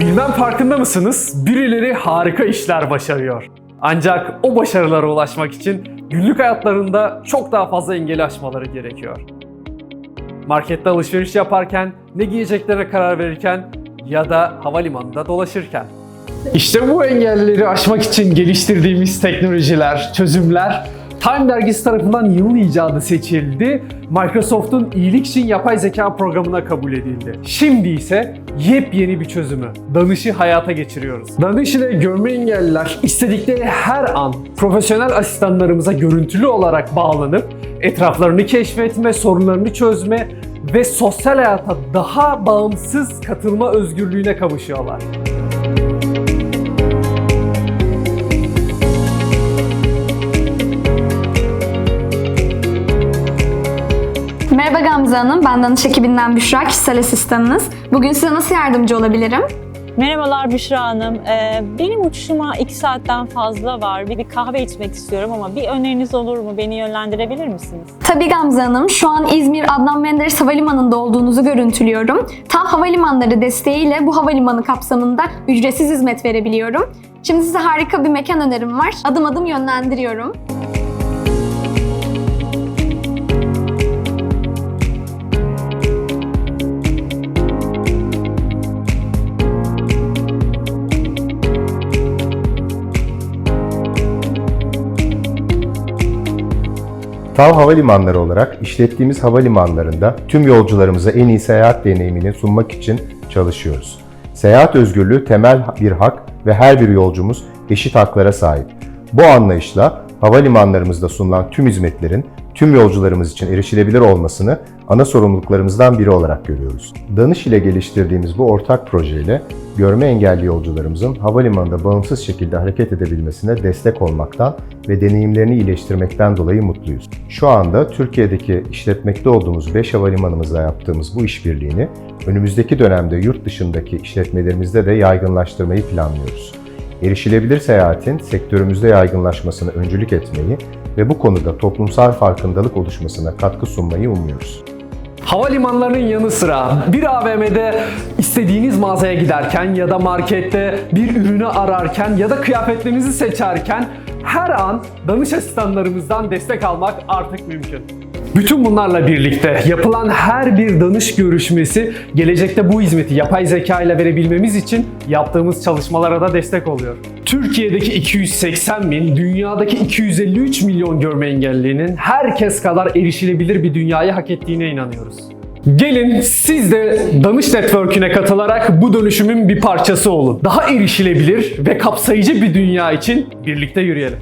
Bilmem farkında mısınız? Birileri harika işler başarıyor. Ancak o başarılara ulaşmak için günlük hayatlarında çok daha fazla engeli aşmaları gerekiyor. Markette alışveriş yaparken, ne giyeceklerine karar verirken ya da havalimanında dolaşırken. İşte bu engelleri aşmak için geliştirdiğimiz teknolojiler, çözümler Time dergisi tarafından yılın icadı seçildi. Microsoft'un iyilik için yapay zeka programına kabul edildi. Şimdi ise yepyeni bir çözümü, Danış'ı hayata geçiriyoruz. Danış ile görme engelliler istedikleri her an profesyonel asistanlarımıza görüntülü olarak bağlanıp etraflarını keşfetme, sorunlarını çözme ve sosyal hayata daha bağımsız katılma özgürlüğüne kavuşuyorlar. Merhaba Gamze Hanım, ben danış ekibinden Büşra, kişisel asistanınız. Bugün size nasıl yardımcı olabilirim? Merhabalar Büşra Hanım. Ee, benim uçuşuma 2 saatten fazla var. Bir, bir kahve içmek istiyorum ama bir öneriniz olur mu? Beni yönlendirebilir misiniz? Tabii Gamze Hanım, şu an İzmir Adnan Menderes Havalimanı'nda olduğunuzu görüntülüyorum. TAV Havalimanları desteğiyle bu havalimanı kapsamında ücretsiz hizmet verebiliyorum. Şimdi size harika bir mekan önerim var. Adım adım yönlendiriyorum. TAV Havalimanları olarak işlettiğimiz havalimanlarında tüm yolcularımıza en iyi seyahat deneyimini sunmak için çalışıyoruz. Seyahat özgürlüğü temel bir hak ve her bir yolcumuz eşit haklara sahip. Bu anlayışla havalimanlarımızda sunulan tüm hizmetlerin tüm yolcularımız için erişilebilir olmasını ana sorumluluklarımızdan biri olarak görüyoruz. Danış ile geliştirdiğimiz bu ortak projeyle görme engelli yolcularımızın havalimanında bağımsız şekilde hareket edebilmesine destek olmaktan ve deneyimlerini iyileştirmekten dolayı mutluyuz. Şu anda Türkiye'deki işletmekte olduğumuz 5 havalimanımızla yaptığımız bu işbirliğini önümüzdeki dönemde yurt dışındaki işletmelerimizde de yaygınlaştırmayı planlıyoruz. Erişilebilir seyahatin sektörümüzde yaygınlaşmasına öncülük etmeyi ve bu konuda toplumsal farkındalık oluşmasına katkı sunmayı umuyoruz. Havalimanlarının yanı sıra bir AVM'de istediğiniz mağazaya giderken ya da markette bir ürünü ararken ya da kıyafetlerinizi seçerken her an danış asistanlarımızdan destek almak artık mümkün. Bütün bunlarla birlikte yapılan her bir danış görüşmesi gelecekte bu hizmeti yapay zeka ile verebilmemiz için yaptığımız çalışmalara da destek oluyor. Türkiye'deki 280 bin, dünyadaki 253 milyon görme engellinin herkes kadar erişilebilir bir dünyayı hak ettiğine inanıyoruz. Gelin siz de Danış Network'üne katılarak bu dönüşümün bir parçası olun. Daha erişilebilir ve kapsayıcı bir dünya için birlikte yürüyelim.